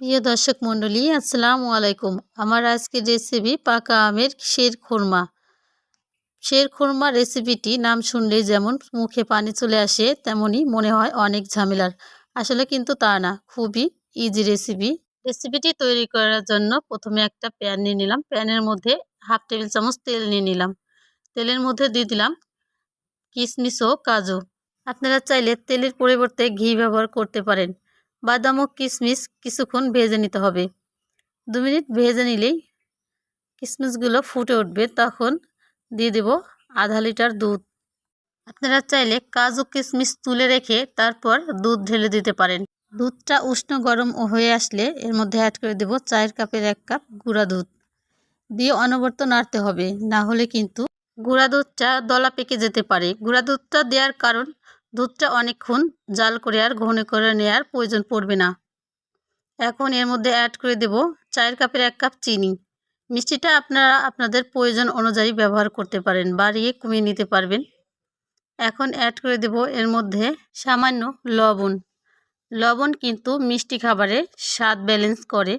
প্রিয় দর্শক মণ্ডলী, আসসালামু আলাইকুম। আমার আজকের রেসিপি পাকা আমের শের খুরমা। শের খুরমা রেসিপিটি নাম শুনলেই যেমন মুখে পানি চলে আসে, তেমনই মনে হয় অনেক ঝামেলার। আসলে কিন্তু তা না, খুবই ইজি রেসিপি রেসিপিটি তৈরি করার জন্য প্রথমে একটা প্যান নিয়ে নিলাম। প্যানের মধ্যে হাফ টেবিল চামচ তেল নিয়ে নিলাম। তেলের মধ্যে দিয়ে দিলাম কিশমিশ ও কাজু। আপনারা চাইলে তেলের পরিবর্তে ঘি ব্যবহার করতে পারেন। বাদাম ও কিশমিশ কিছুক্ষণ ভেজে নিতে হবে। দু মিনিট ভেজে নিলেই কিশমিশগুলো ফুটে উঠবে। তখন দিয়ে দেব আধা লিটার দুধ। আপনারা চাইলে কাজু কিশমিশ তুলে রেখে তারপর দুধ ঢেলে দিতে পারেন। দুধটা উষ্ণ গরম হয়ে আসলে এর মধ্যে অ্যাড করে দেব চায়ের কাপের এক কাপ গুঁড়া দুধ। দিয়ে অনবর্ত নাড়তে হবে। না হলে কিন্তু গুঁড়া দুধটা দলা পেকে যেতে পারে। গুঁড়া দুধটা দেওয়ার কারণ দুধটা অনেকক্ষণ জাল করে আর ঘন করে নেওয়ার প্রয়োজন পড়বে না। এখন এর মধ্যে অ্যাড করে দেব চায়ের কাপের এক কাপ চিনি। মিষ্টিটা আপনারা আপনাদের প্রয়োজন অনুযায়ী ব্যবহার করতে পারেন, বাড়িয়ে কমিয়ে নিতে পারবেন। এখন অ্যাড করে দেব এর মধ্যে সামান্য লবণ। লবণ কিন্তু মিষ্টি খাবারে স্বাদ ব্যালেন্স করে।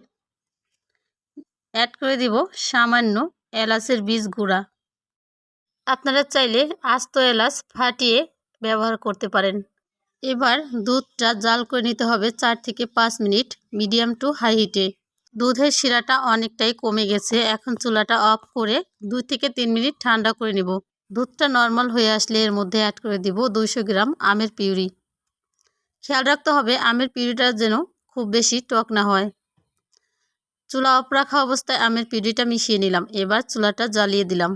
অ্যাড করে দিব সামান্য এলাচের বীজ গুঁড়া। আপনারা চাইলে আস্ত এলাচ ফাটিয়ে ব্যবহার করতে পারেন। এবার দুধটা জাল করে নিতে হবে চার থেকে পাঁচ মিনিট মিডিয়াম টু হাই হিটে। দুধের শিরাটা অনেকটাই কমে গেছে। এখন চুলাটা অফ করে দুই থেকে তিন মিনিট ঠান্ডা করে নেব। দুধটা নর্মাল হয়ে আসলে এর মধ্যে অ্যাড করে দিব দুইশো গ্রাম আমের পিউরি। খেয়াল রাখতে হবে আমের পিউরিটা যেন খুব বেশি টক না হয়। চুলা অফ রাখা অবস্থায় আমের পিউরিটা মিশিয়ে নিলাম। এবার চুলাটা জ্বালিয়ে দিলাম।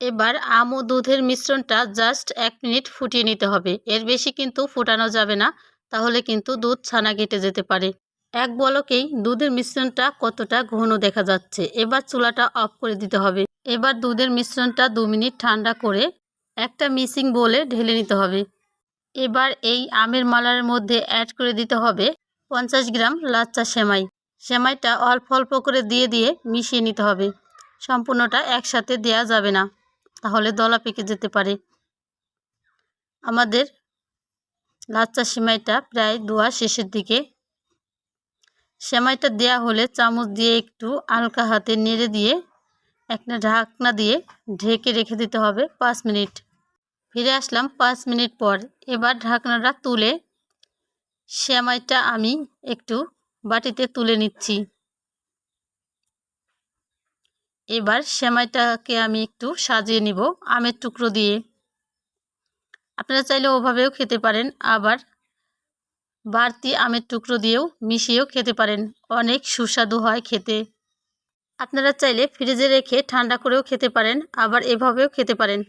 এবার আম ও দুধের মিশ্রণটা জাস্ট এক মিনিট ফুটিয়ে নিতে হবে। এর বেশি কিন্তু ফুটানো যাবে না, তাহলে কিন্তু দুধ ছানা কেটে যেতে পারে। এক বলকেই দুধের মিশ্রণটা কতটা ঘন দেখা যাচ্ছে, এবার চুলাটা অফ করে দিতে হবে। এবার দুধের মিশ্রণটা দু মিনিট ঠান্ডা করে একটা মিসিং বলে ঢেলে নিতে হবে। এবার এই আমের মালার মধ্যে অ্যাড করে দিতে হবে পঞ্চাশ গ্রাম লাচ্চা সেমাই। সেমাইটা অল্প অল্প করে দিয়ে দিয়ে মিশিয়ে নিতে হবে। সম্পূর্ণটা একসাথে দেয়া যাবে না। তাহলে দলা পেকে যেতে পারে। আমাদের লাচ্চা সেমাইটা প্রায় দোয়া শেষের দিকে। সেমাইটা দেয়া হলে চামচ দিয়ে একটু হালকা হাতে নেড়ে দিয়ে একটা ঢাকনা দিয়ে ঢেকে রেখে দিতে হবে পাঁচ মিনিট। ফিরে আসলাম পাঁচ মিনিট পর। এবার ঢাকনাটা তুলে সেমাইটা আমি একটু বাটিতে তুলে নিচ্ছি। এবার সেমাইটাকে আমি একটু সাজিয়ে নিব আমের টুকরো দিয়ে। আপনারা চাইলে ওভাবেও খেতে পারেন, আবার বাড়তি আমের টুকরো দিয়েও মিশিয়েও খেতে পারেন। অনেক সুস্বাদু হয় খেতে। আপনারা চাইলে ফ্রিজে রেখে ঠান্ডা করেও খেতে পারেন, আবার এভাবেও খেতে পারেন।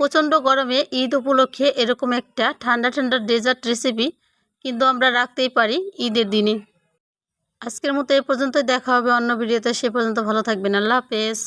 প্রচণ্ড গরমে ঈদ উপলক্ষে এরকম একটা ঠান্ডা ঠান্ডা ডেজার্ট রেসিপি কিন্তু আমরা রাখতেই পারি ঈদের দিনে। আজকের মতো এ পর্যন্তই দেখা হবে অন্য ভিডিওতে সে পর্যন্ত ভালো থাকবেন আল্লাহ হাফেজ।